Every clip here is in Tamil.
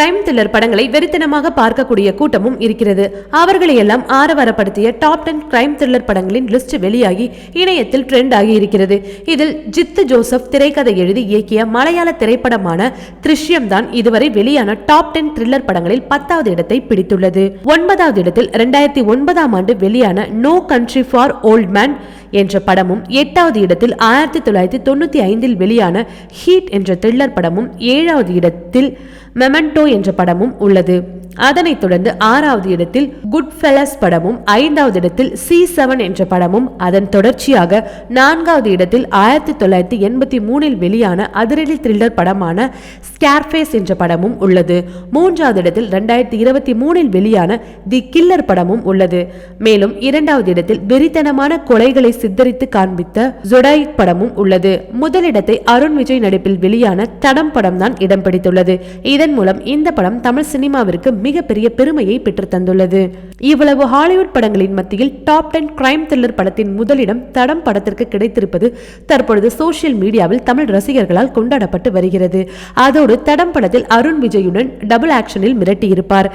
கிரைம் த்ரில்லர் படங்களை வெறித்தனமாக பார்க்கக்கூடிய கூட்டமும் இருக்கிறது. அவர்களை எல்லாம் ஆரவாரப்படுத்திய டாப் டென் கிரைம் த்ரில்லர் படங்களின் லிஸ்ட் வெளியாகி இணையத்தில் ட்ரெண்ட் ஆகி இருக்கிறது. இதில் ஜித்து ஜோசப் திரைக்கதை எழுதி இயக்கிய மலையாள திரைப்படமான திருஷ்யம் தான் இதுவரை வெளியான டாப் டென் த்ரில்லர் படங்களில் பத்தாவது இடத்தை பிடித்துள்ளது. ஒன்பதாவது இடத்தில் இரண்டாயிரத்தி ஒன்பதாம் ஆண்டு வெளியான No Country for Old Man என்ற படமும் எட்டாவது இடத்தில் ஆயிரத்தி தொள்ளாயிரத்தி தொண்ணூற்றி ஐந்தில் வெளியான ஹீட் என்ற த்ரில்லர் படமும் ஏழாவது இடத்தில் மெமெண்டோ என்ற படமும் உள்ளது. அதனைத் தொடர்ந்து ஆறாவது இடத்தில் குட் ஃபெலஸ் படமும் ஐந்தாவது இடத்தில் சி செவன் என்ற படமும் அதன் தொடர்ச்சியாக நான்காவது இடத்தில் ஆயிரத்தி தொள்ளாயிரத்தி எண்பத்தி மூணில் வெளியான அதிரடி த்ரில்லர் படமான ஸ்கேர்ஃபேஸ் என்ற படமும் உள்ளது. மூன்றாவது இடத்தில் ரெண்டாயிரத்தி இருபத்தி மூணில் வெளியான தி கில்லர் படமும் உள்ளது. மேலும் இரண்டாவது இடத்தில் வெறித்தனமான கொலைகளை சித்தரித்து காண்பித்த ஜொடாயிக் படமும் உள்ளது. முதலிடத்தை அருண் விஜய் நடிப்பில் வெளியான தடம் படம் தான் இடம் பிடித்துள்ளது. இதன் மூலம் இந்த படம் தமிழ் சினிமாவிற்கு மிகப்பெரிய பெருமையை பெற்று தந்துள்ளது இவ்வளவு ஹாலிவுட் படங்களின் மத்தியில் டாப் டென் கிரைம் த்ரில்லர் படத்தின் முதலிடம் தடம் படத்திற்கு கிடைத்திருப்பது தற்பொழுது சோசியல் மீடியாவில் தமிழ் ரசிகர்களால் கொண்டாடப்பட்டு வருகிறது. அதோடு தடம் படத்தில் அருண் விஜயுடன் டபுள் ஆக்ஷனில் மிரட்டியிருப்பார்.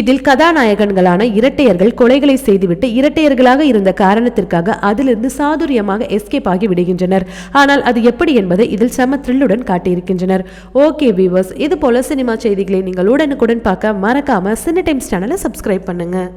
இதில் கதாநாயகன்களான இரட்டையர்கள் கொலைகளை செய்துவிட்டு இரட்டையர்களாக இருந்த காரணத்திற்காக அதிலிருந்து சாதுரியமாக எஸ்கேப் ஆகி விடுகின்றனர். ஆனால் அது எப்படி என்பதை இதில் செம த்ரில்லுடன் காட்டியிருக்கின்றனர். ஓகே வீவர்ஸ் இது போல சினிமா செய்திகளை நீங்கள் உடனுக்குடன் பார்க்க மறக்காமல் சின்ன டைம்ஸ் சேனலை சப்ஸ்கிரைப் பண்ணுங்க.